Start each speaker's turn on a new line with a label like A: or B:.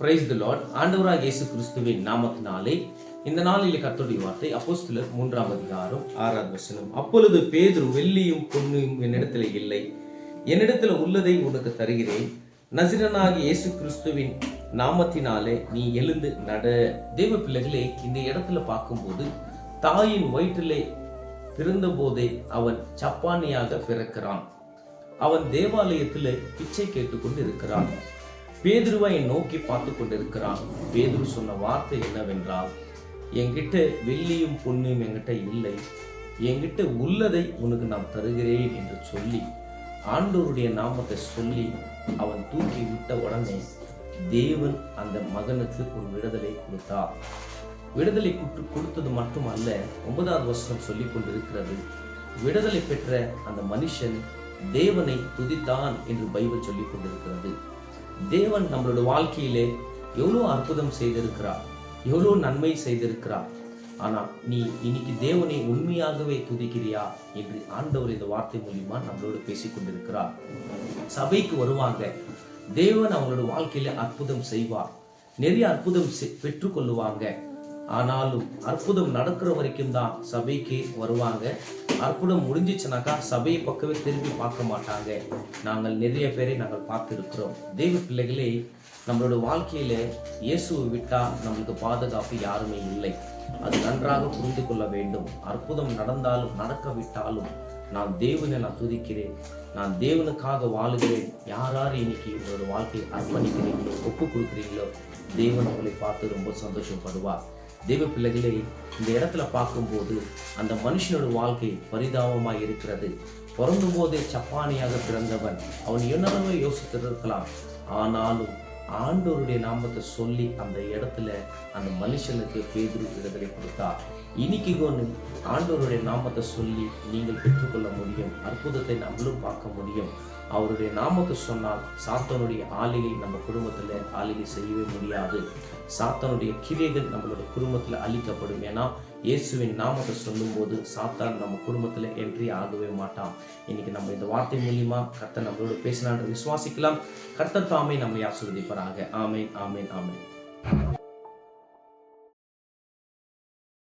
A: Praise the Lord ஆண்டவராக இயேசு கிறிஸ்துவின் நாமத்தினாலே இந்த நாளில் கத்தோடைய வார்த்தை அப்போஸ்தலர் மூன்றாம் அதிகாரம் ஆறாவது வசனம். அப்பொழுது பேதுரு வெள்ளியும் பொன்னும் என்னிடத்தில் இல்லை. என்னிடத்தில் உள்ளதை உனக்கு தருகிறேன். நசிரனாக இயேசு கிறிஸ்துவின் நாமத்தினாலே நீ எழுந்து நட. தேவ பிள்ளைகளே இந்த இடத்துல பார்க்கும்போது தாயின் வயிற்றிலே பிறந்தபோதே அவன் சப்பானியாக பிறக்கிறான். அவன் தேவாலயத்தில் பிச்சை கேட்டுக்கொண்டு இருக்கிறான் பேதுருவை நோக்கி பார்த்து கொண்டிருக்கிறான். பேதுரு சொன்ன வார்த்தை என்னவென்றால் என்கிட்ட வெள்ளியும் பொன்னும் என்கிட்ட இல்லை. என்கிட்ட உள்ளதை உனக்கு நான் தருகிறேன் என்று சொல்லி ஆண்டோருடைய நாமத்தை சொல்லி அவன் தூக்கி விட்ட உடனே தேவன் அந்த மகனுக்கு ஒரு விடுதலை கொடுத்தார். விடுதலை குற்று கொடுத்தது மட்டுமல்ல ஒன்பதாவது வசனம் சொல்லிக் கொண்டிருக்கிறது. விடுதலை பெற்ற அந்த மனுஷன் தேவனை துதித்தான் என்று பைபிள் சொல்லிக் கொண்டிருக்கிறது. தேவன் நம்மளோட வாழ்க்கையிலே எவ்வளோ அற்புதம் செய்திருக்கிறார் எவ்வளோ நன்மை செய்திருக்கிறார். ஆனால் நீ இன்னைக்கு தேவனை உண்மையாகவே துதிக்கிறியா என்று ஆண்டவர் இந்த வார்த்தை மூலியமா நம்மளோடு பேசிக்கொண்டிருக்கிறார் சபைக்கு வருவாங்க தேவன் அவங்களோட வாழ்க்கையில அற்புதம் செய்வார் நிறைய அற்புதம் செ- பெற்றுக்கொள்ளுவாங்க. ஆனாலும் அற்புதம் நடக்கிற வரைக்கும் தான் சபைக்கு வருவாங்க. அற்புதம் முடிஞ்சிச்சுனாக்கா சபையை பக்கவே திரும்பி பார்க்க மாட்டாங்க. நாங்கள் நிறைய பேரை நாங்கள் பார்த்துருக்கிறோம். தெய்வ பிள்ளைகளே நம்மளோட வாழ்க்கையில இயேசுவை விட்டா நம்மளுக்கு பாதுகாப்பு யாருமே இல்லை. அது நன்றாக புரிந்து கொள்ள வேண்டும். அற்புதம் நடந்தாலும் நடக்கவிட்டாலும் நான் தேவனை நான் துதிக்கிறேன். நான் தேவனுக்காக வாழுகிறேன். யார் யார் இன்னைக்கு உங்களோட வாழ்க்கையை அர்ப்பணிக்கிறீங்களோ ஒப்பு கொடுக்குறீங்களோ தேவன் உங்களை பார்த்து ரொம்ப சந்தோஷப்படுவார். தேவ பிள்ளைகளை இந்த இடத்துல பார்க்கும்போது அந்த மனுஷனோட வாழ்க்கை பரிதாபமாக இருக்கிறது. பிறந்தும் போதே சப்பானியாக பிறந்தவன். அவன் என்னென்னவோ யோசித்திருக்கலாம். ஆனாலும் ஆண்டவருடைய நாமத்தை சொல்லி அந்த இடத்துல அந்த மனுஷனுக்கு பேதுரு விடுதலை கொடுத்தார். இன்னைக்கு கொண்டு ஆண்டவருடைய நாமத்தை சொல்லி நீங்கள் பெற்றுக்கொள்ள முடியும். அற்புதத்தை நம்மளும் பார்க்க முடியும். அவருடைய நாமத்தை சொன்னால் சாத்தனுடைய ஆளிகை நம்ம குடும்பத்துல ஆளிகை செய்யவே முடியாது. சாத்தானுடைய கிரியைகள் நம்மளோட குடும்பத்துல அழிக்கப்படும். ஏன்னா இயேசுவின் நாமத்தை சொல்லும்போது சாத்தான் நம்ம குடும்பத்துல என்ட்ரி ஆகவே மாட்டான். இன்னைக்கு நம்ம இந்த வார்த்தை மூலியமா கர்த்தர் நம்மளோட பேசினான்னு விசுவாசிக்கலாம். கர்த்தர் தாமே நம்மை ஆசிர்வதிப்பாராக. ஆமேன் ஆமேன் ஆமேன்.